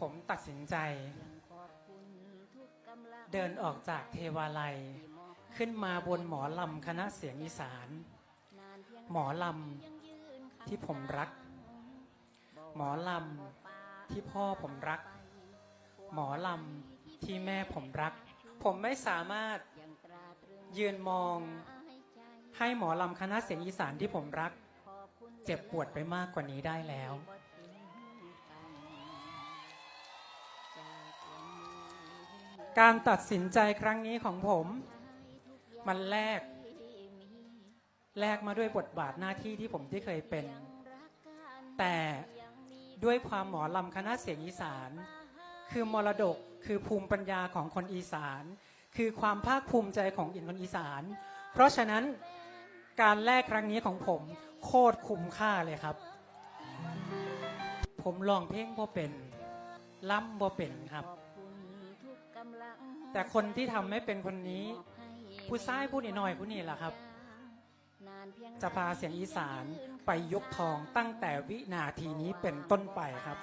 ผมตัดสินใจ เดินออกจากเทวาลัย ขึ้นมาบนหมอลำคณะเสียงอีสาน หมอลำที่ผมรัก หมอลำที่พ่อผมรัก หมอลำที่แม่ผมรัก ผมไม่สามารถยืนมองให้หมอลำคณะเสียงอีสานที่ผมรัก เจ็บปวดไปมากกว่านี้ได้แล้ว การตัดสินใจครั้งนี้ของผม มันแลกแลกมาด้วยบทบาทหน้าที่ที่ผมที่เคยเป็น แต่ด้วยความหมอลำคณะเสียงอีสาน คือมรดกคือภูมิปัญญาของคนอีสาน คือความภาคภูมิใจของอินคนอีสาน เพราะฉะนั้นการแลกครั้งนี้ของผมโคตรคุ้มค่าเลยครับ ผมลองเพลงบ่เป็นล่ำบ่เป็นครับ แต่คนที่ทำให้เป็นคนนี้ ผู้ชายผู้นี่น้อยผู้นี่แหละครับ จะพาเสียงอีสานไปยกทองตั้งแต่วินาทีนี้เป็นต้นไปครับ